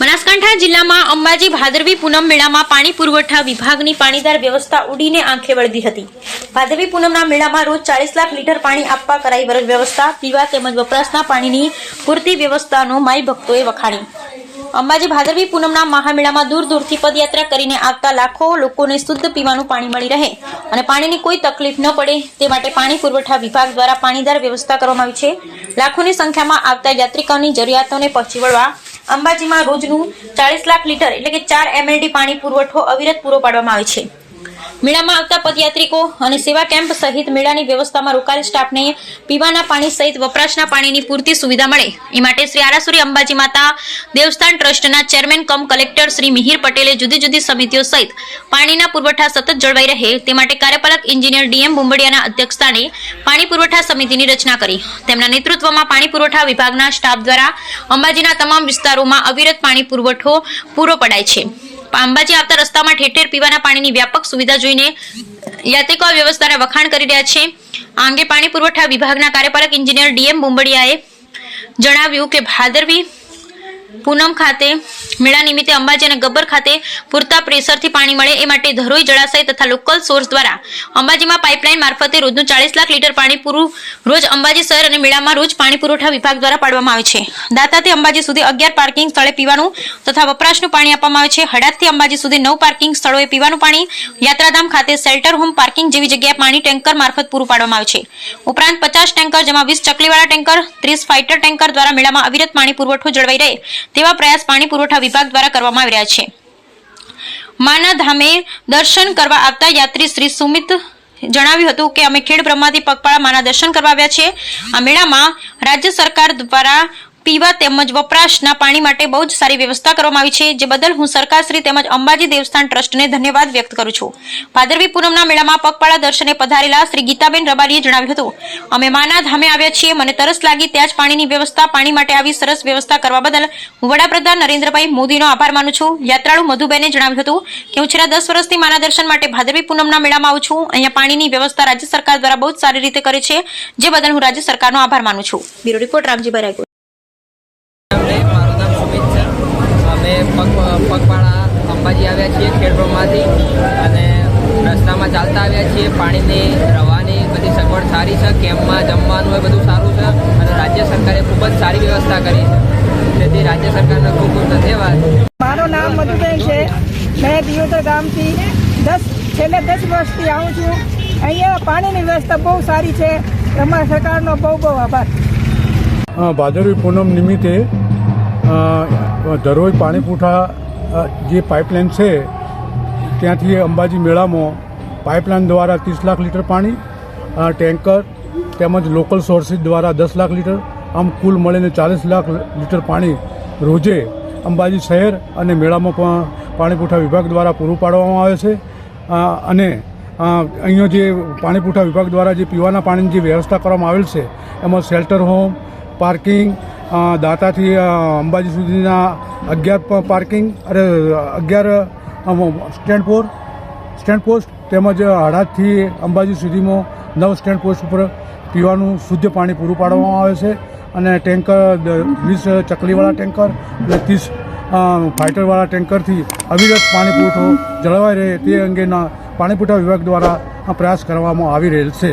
બનાસકાંઠા જિલ્લામાં અંબાજી ભાદરવી પૂનમ મેળામાં પાણી પુરવઠા વિભાગની પાણીદાર વ્યવસ્થા ઉડીને આંખે વળગી હતી. ભાદરવી પૂનમના મેળામાં રોજ ચાલીસ લાખ લીટર પાણી આપવા કરાઈ વ્યવસ્થા, પીવા તેમજ વપરાશના પાણીની પૂરતી વ્યવસ્થાનો માઈ ભક્તોએ વખાણી. અંબાજી ભાદરવી પૂનમના મહામેળામાં દૂર દૂરથી પદયાત્રા કરીને આવતા લાખો લોકોને શુદ્ધ પીવાનું પાણી મળી રહે અને પાણીની કોઈ તકલીફ ન પડે તે માટે પાણી પુરવઠા વિભાગ દ્વારા પાણીદાર વ્યવસ્થા કરવામાં આવી છે. લાખોની સંખ્યામાં આવતા યાત્રિકોની જરૂરિયાતોને પહોંચી વળવા અંબાજીમાં રોજનું ચાલીસ લાખ લીટર એટલે કે ચાર એમએલડી પાણી પુરવઠો અવિરત પૂરો પાડવામાં આવે છે. મેળામાં આવતા પદયાત્રિકો અને સેવા કેમ્પ સહિત મેળાની વ્યવસ્થામાં રોકાયેલ સ્ટાફને પીવાના પાણી સહિત વપરાશના પાણીની પૂરતી સુવિધા મળે. એ માટે શ્રી આરાસુરી અંબાજી માતા દેવસ્થાન ટ્રસ્ટના chairman cum collector Shri Mihir પટેલે જુદી જુદી સમિતિઓ સહિત પાણીના પુરવઠા સતત જળવાઈ રહે તે માટે કાર્યપાલક એન્જિનિયર ડીએમ બુંબડિયાના અધ્યક્ષસ્થાને પાણી પુરવઠા સમિતિની રચના કરી. તેમના નેતૃત્વમાં પાણી પુરવઠા વિભાગના સ્ટાફ દ્વારા અંબાજીના તમામ વિસ્તારોમાં અવિરત પાણી પુરવઠો પૂરો પડાય છે. અંબાજી આવતા રસ્તામાં ઠેર ઠેર પીવાના પાણીની વ્યાપક સુવિધા જોઈને યાત્રિકો આ વ્યવસ્થાના વખાણ કરી રહ્યા છે. આ અંગે પાણી પુરવઠા વિભાગના કાર્યપાલક એન્જિનિયર ડીએમ બુંબડિયાએ જણાવ્યું કે ભાદરવી પૂનમ ખાતે મેળા નિમિત્તે અંબાજી અને ગબ્બર ખાતે પૂરતા પ્રેશરથી પાણી મળે એ માટે ધરોઈ જળાશય તથા લોકલ સોર્સ દ્વારા અંબાજીમાં પાઇપલાઇન મારફતે રોજનું ચાલીસ લાખ લીટર પાણી પૂરું રોજ અંબાજી શહેર અને મેળામાં રોજ પાણી પુરવઠા વિભાગ દ્વારા પાડવામાં આવે છે. દાતાથી અંબાજી સુધી અગિયાર પાર્કિંગ સ્થળે પીવાનું તથા વપરાશનું પાણી આપવામાં આવે છે. હડાદથી અંબાજી સુધી નવ પાર્કિંગ સ્થળોએ પીવાનું પાણી યાત્રાધામ ખાતે શેલ્ટર હોમ પાર્કિંગ જેવી જગ્યાએ પાણી ટેન્કર મારફત પૂરું પાડવામાં આવે છે. ઉપરાંત પચાસ ટેન્કર જેમાં વીસ ચકલીવાળા ટેન્કર, ત્રીસ ફાઇટર ટેન્કર દ્વારા મેળામાં અવિરત પાણી પુરવઠો જળવાઈ રહે તેવા પ્રયાસ પાણી પુરવઠા વિભાગ દ્વારા કરવામાં આવી રહ્યા છે. માના ધામે દર્શન કરવા આવતા યાત્રી શ્રી સુમિત જણાવ્યું હતું કે અમે ખેડ બ્રહ્માથી પગપાળા માના દર્શન કરવા આવ્યા છે આ મેળામાં રાજ્ય સરકાર દ્વારા પીવા તેમજ વપરાશના પાણી માટે બહુ જ સારી વ્યવસ્થા કરવામાં આવી છે. જે બદલ હું સરકારશ્રી તેમજ અંબાજી દેવસ્થાન ટ્રસ્ટને ધન્યવાદ વ્યક્ત કરું છું. ભાદરવી પૂનમના મેળામાં પગપાળા દર્શને પધારેલા શ્રી ગીતાબેન રબારીએ જણાવ્યું હતું. અમે માના ધામે આવ્યા છીએ. મને તરસ લાગી ત્યાં જ પાણીની વ્યવસ્થા, પાણી માટે આવી સરસ વ્યવસ્થા કરવા બદલ હું વડાપ્રધાન નરેન્દ્રભાઈ મોદીનો આભાર માનું છું. યાત્રાળુ મધુબેને જણાવ્યું હતું કે હું છેલ્લા દસ વર્ષથી માના દર્શન માટે ભાદરવી પૂનમના મેળામાં આવું છું. અહીંયા પાણીની વ્યવસ્થા રાજ્ય સરકાર દ્વારા બહુ જ સારી રીતે કરે છે. જે બદલ હું રાજ્ય સરકારનો આભાર માનું છું. બ્યુરો રિપોર્ટ રામજીભાઈ રાયગોર રે મારું નામ સુમિત છે અમે પગ પગપાળા અંબાજી આવ્યા છીએ ખેડબ્રહ્માથી અને રસ્તામાં ચાલતા આવ્યા છીએ. પાણીની રવાની બધી સગવડ સારી છે. કેમ્પમાં જમવાનું એ બધું સારું છે અને રાજ્ય સરકારે ખૂબ જ સારી વ્યવસ્થા કરી છે. તેથી રાજ્ય સરકારનો ખૂબ ખૂબ ધન્યવાદ. મારું નામ મધુબેન છે. મેં દિયોદર ગામથી દસ છેલ્લે દસ વર્ષથી આવું છું. અહીંયા પાણીની વ્યવસ્થા બહુ સારી છે. તમારા સરકારનો બહુ બહુ આભાર. ભાદરવી પૂનમ નિમિત્તે ધરોઈ પાણીપુઠા જે પાઇપલાઇન છે, ત્યાંથી અંબાજી મેળામાં પાઇપલાઇન દ્વારા ત્રીસ લાખ લીટર પાણી ટેન્કર તેમજ લોકલ સોર્સિસ દ્વારા દસ લાખ લીટર, આમ કુલ મળીને ચાલીસ લાખ લીટર પાણી રોજે અંબાજી શહેર અને મેળામાં પણ પાણીપુઠા વિભાગ દ્વારા પૂરું પાડવામાં આવે છે. અને અહીંયા જે પાણીપુઠા વિભાગ દ્વારા જે પીવાના પાણીની જે વ્યવસ્થા કરવામાં આવેલ છે, એમાં શેલ્ટર હોમ પાર્કિંગ દાતાથી અંબાજી સુધીના અગિયાર પાર્કિંગ અને અગિયાર સ્ટેન્ડ પોર સ્ટેન્ડ પોસ્ટ તેમજ હડાદથી અંબાજી સુધીમાં નવ સ્ટેન્ડ પોસ્ટ ઉપર પીવાનું શુદ્ધ પાણી પૂરું પાડવામાં આવે છે અને ટેન્કર વીસ ચકલીવાળા ટેન્કર અને ત્રીસ ફાઇટરવાળા ટેન્કરથી અવિરત પાણી પુરવઠો જળવાઈ રહે તે અંગેના પાણી પુરવઠા વિભાગ દ્વારા પ્રયાસ કરવામાં આવી રહેલ છે.